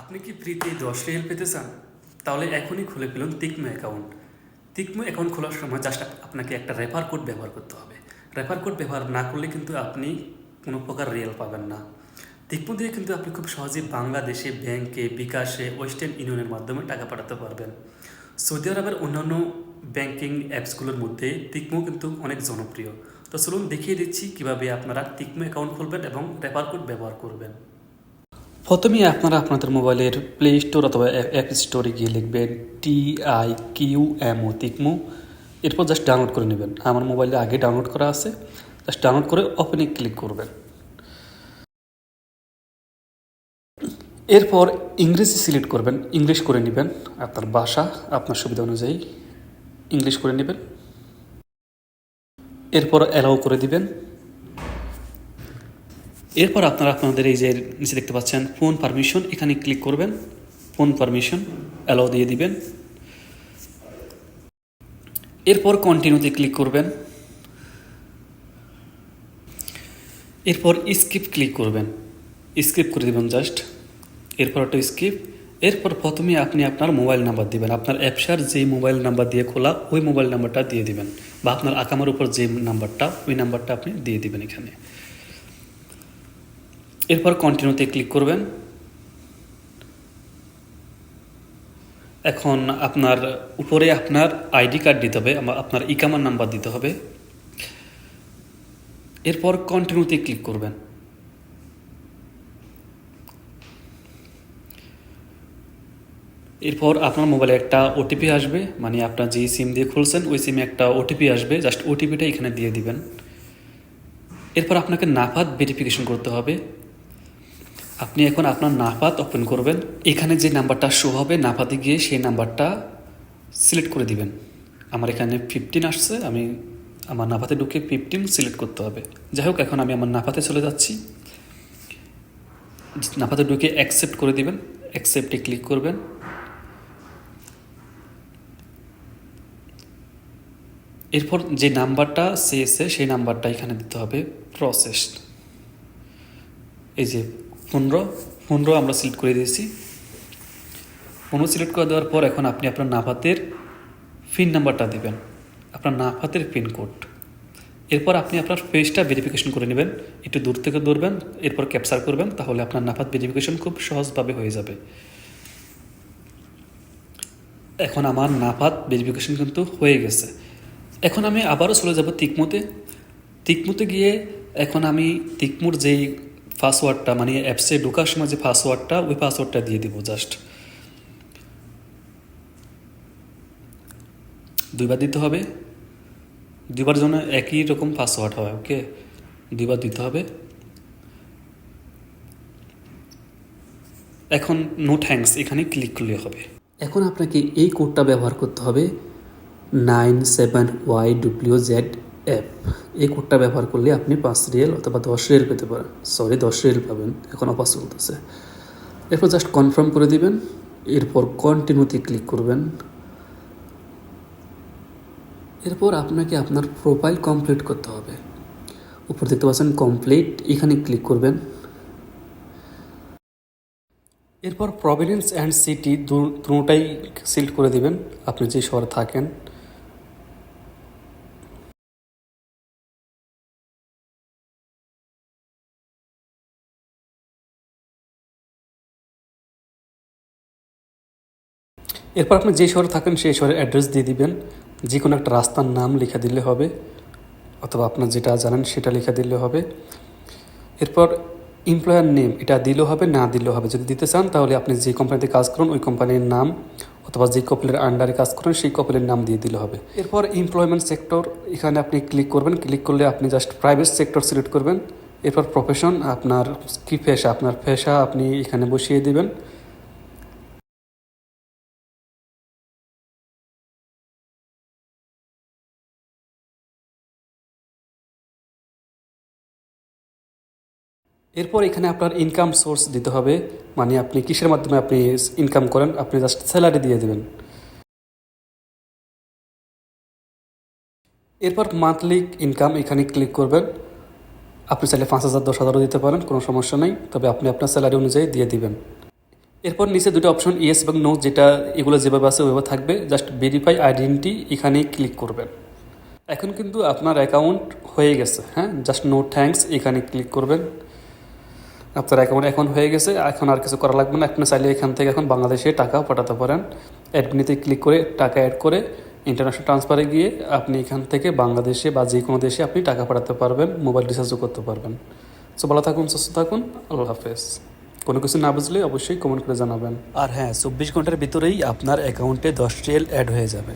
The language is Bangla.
আপনি কি ফ্রিতে দশ রিয়েল পেতে চান? তাহলে এখনই খুলে ফেলুন তিকমো অ্যাকাউন্ট তিকমো অ্যাকাউন্ট খোলার সময় জাস্ট আপনাকে একটা রেফার কোড ব্যবহার করতে হবে। রেফার কোড ব্যবহার না করলে কিন্তু আপনি কোনো প্রকার রিয়েল পাবেন না। তিকমো দিয়ে কিন্তু আপনি খুব সহজেই বাংলাদেশে ব্যাংকে বিকাশে ওয়েস্টার্ন ইউনিয়নের মাধ্যমে টাকা পাঠাতে পারবেন। সৌদি আরবের অন্যান্য ব্যাংকিং অ্যাপসগুলোর মধ্যে তিকমো কিন্তু অনেক জনপ্রিয়। তো চলুন দেখিয়ে দিচ্ছি কীভাবে আপনারা তিকমো অ্যাকাউন্ট খুলবেন এবং রেফার কোড ব্যবহার করবেন। প্রথমেই আপনারা আপনাদের মোবাইলের প্লে স্টোর অথবা অ্যাপ স্টোরে গিয়ে লিখবেন T I Q M O Tiqmo এরপর জাস্ট ডাউনলোড করে নেবেন। আমার মোবাইলে আগে ডাউনলোড করা আছে। জাস্ট ডাউনলোড করে ওপেনে ক্লিক করবেন। এরপর ইংরেজি সিলেক্ট করবেন। ইংলিশ করে নেবেন। আপনার ভাষা, আপনার সুবিধা অনুযায়ী ইংলিশ করে নেবেন। এরপর অ্যালাউ করে দিবেন। এরপর আপনারা আপনাদের এই যে নিচে দেখতে পাচ্ছেন ফোন পারমিশন এখানে ক্লিক করবেন ফোন পারমিশন অ্যালাও দিয়ে দিবেন। এরপর কন্টিনিউতে ক্লিক করবেন। এরপর স্কিপ ক্লিক করবেন। স্কিপ করে দেবেন জাস্ট এরপর একটা স্কিপ এরপর প্রথমে আপনি আপনার মোবাইল নাম্বার দিবেন। আপনার অ্যাপসার যে মোবাইল নাম্বার দিয়ে খোলা, ওই মোবাইল নাম্বারটা দিয়ে দিবেন। বা আপনার আকামার উপর যে নাম্বারটা ওই নাম্বারটা আপনি দিয়ে দিবেন এখানে। এরপর কন্টিনিউতে ক্লিক করবেন। এখন আপনার উপরে আপনার আইডি কার্ড দিতে হবে আপনার ইকামার নাম্বার দিতে হবে। এরপর কন্টিনিউতে ক্লিক করবেন। এরপর আপনার মোবাইলে একটা ওটিপি আসবে মানে আপনার যে সিম দিয়ে খুলছেন, ওই সিমে একটা ওটিপি আসবে জাস্ট ওটিপিটা এখানে দিয়ে দিবেন। এরপর আপনাকে নাফাত ভেরিফিকেশন করতে হবে। আপনি এখন আপনার নাফাত ওপেন করবেন। এখানে যে নাম্বারটা শো হবে, নাফাতে গিয়ে সেই নাম্বারটা সিলেক্ট করে দিবেন। আমার এখানে ফিফটিন আসছে, আমি আমার নাফাতে ঢুকে ফিফটিন সিলেক্ট করতে হবে। যাই হোক, এখন আমি আমার নাফাতে চলে যাচ্ছি। নাফাতে ঢুকে অ্যাকসেপ্ট করে দিবেন। অ্যাকসেপ্টে ক্লিক করবেন। এরপর যে নাম্বারটা চেয়েছে সেই নাম্বারটা এখানে দিতে হবে প্রসেসড এই যে পনেরো পনেরো আমরা সিলেক্ট করে দিয়েছি। পনেরো সিলেক্ট করে দেওয়ার পর এখন আপনি আপনার নাফাতের পিন নাম্বারটা দিবেন। আপনার নাফাতের পিন কোড এরপর আপনি আপনার ফেসটা ভেরিফিকেশন করে নেবেন। একটু দূর থেকে দৌড়বেন এরপর ক্যাপচার করবেন, তাহলে আপনার নাফাত ভেরিফিকেশন খুব সহজভাবে হয়ে যাবে। এখন আমার নাফাত ভেরিফিকেশন কিন্তু হয়ে গেছে। এখন আমি আবারও চলে যাব তিকমুতে। তিকমুতে গিয়ে এখন আমি তিকমুর যেই পাসওয়ার্ডটা মানে অ্যাপসে ঢোকার সময় যে পাসওয়ার্ডটা ওই পাসওয়ার্ডটা দিয়ে দিব জাস্ট দুইবার দিতে হবে। দুইবার জন্য একই রকম পাসওয়ার্ড হয় ওকে দুইবার দিতে হবে। এখন নো থ্যাঙ্কস এখানে ক্লিক করলে হবে। এখন আপনাকে এই কোডটা ব্যবহার করতে হবে nine seven Y W Z F এই কোডটা ব্যবহার করলে আপনি পাঁচ রিয়েল অথবা দশ রিয়েল পেতে পারেন। সরি দশ রিয়েল পাবেন। এখন অপাস চলতেছে এরপর জাস্ট কনফার্ম করে দিবেন। এরপর কন্টিনিউতে ক্লিক করবেন। এরপর আপনাকে আপনার প্রোফাইল কমপ্লিট করতে হবে। উপর দেখতে পাচ্ছেন কমপ্লিট এখানে ক্লিক করবেন। এরপর প্রভিডেন্স অ্যান্ড সিটি দুটাই সিলেক্ট করে দিবেন। আপনি যে শহরে থাকেন এরপর আপনি যে শহরে থাকেন, সেই শহরের অ্যাড্রেস দিয়ে দিবেন। যে কোনো একটা রাস্তার নাম লিখে দিলে হবে, অথবা আপনার যেটা জানেন সেটা লিখে দিলে হবে। এরপর এমপ্লয়ার নেম এটা দিলেও হবে, না দিলেও হবে। যদি দিতে চান, তাহলে আপনি যে কোম্পানিতে কাজ করুন, ওই কোম্পানির নাম, অথবা যে কপিলের আন্ডারে কাজ করেন, সেই কপিলের নাম দিয়ে দিলে হবে। এরপর এমপ্লয়মেন্ট সেক্টর এখানে আপনি ক্লিক করবেন। ক্লিক করলে আপনি জাস্ট প্রাইভেট সেক্টর সিলেক্ট করবেন। এরপর প্রফেশন আপনার কী পেশা? আপনার পেশা আপনি এখানে বসিয়ে দিবেন। এরপর এখানে আপনার ইনকাম সোর্স দিতে হবে মানে আপনি কিসের মাধ্যমে আপনি ইনকাম করেন, আপনি জাস্ট স্যালারি দিয়ে দেবেন। এরপর মান্থলি ইনকাম এখানে ক্লিক করবেন। আপনি চাইলে পাঁচ হাজার, দশ হাজারও দিতে পারেন, কোনো সমস্যা নেই, তবে আপনি আপনার স্যালারি অনুযায়ী দিয়ে দিবেন। এরপর নিচে দুটো অপশন ইয়েস এবং নো যেটা এগুলো যেভাবে আছে ওইভাবে থাকবে জাস্ট ভেরিফাই আইডেন্টি এখানেই ক্লিক করবেন। এখন কিন্তু আপনার অ্যাকাউন্ট হয়ে গেছে হ্যাঁ জাস্ট নো থ্যাঙ্কস এখানে ক্লিক করবেন। আপনার অ্যাকাউন্ট এখন হয়ে গেছে, এখন আর কিছু করা লাগবে না। আপনি চাইলে এখান থেকে এখন বাংলাদেশে টাকা পাঠাতে পারেন। অ্যাডমিনিতে ক্লিক করে টাকা অ্যাড করে ইন্টারন্যাশনাল ট্রান্সফারে গিয়ে আপনি এখান থেকে বাংলাদেশে বা যে কোনো দেশে আপনি টাকা পাঠাতে পারবেন মোবাইল রিচার্জও করতে পারবেন। সো ভালো থাকুন, সুস্থ থাকুন, আল্লাহ হাফেজ। কোনো কিছু না বুঝলে অবশ্যই কমেন্ট করে জানাবেন। আর হ্যাঁ চব্বিশ ঘণ্টার ভিতরেই আপনার অ্যাকাউন্টে দশ রিয়েল অ্যাড হয়ে যাবে।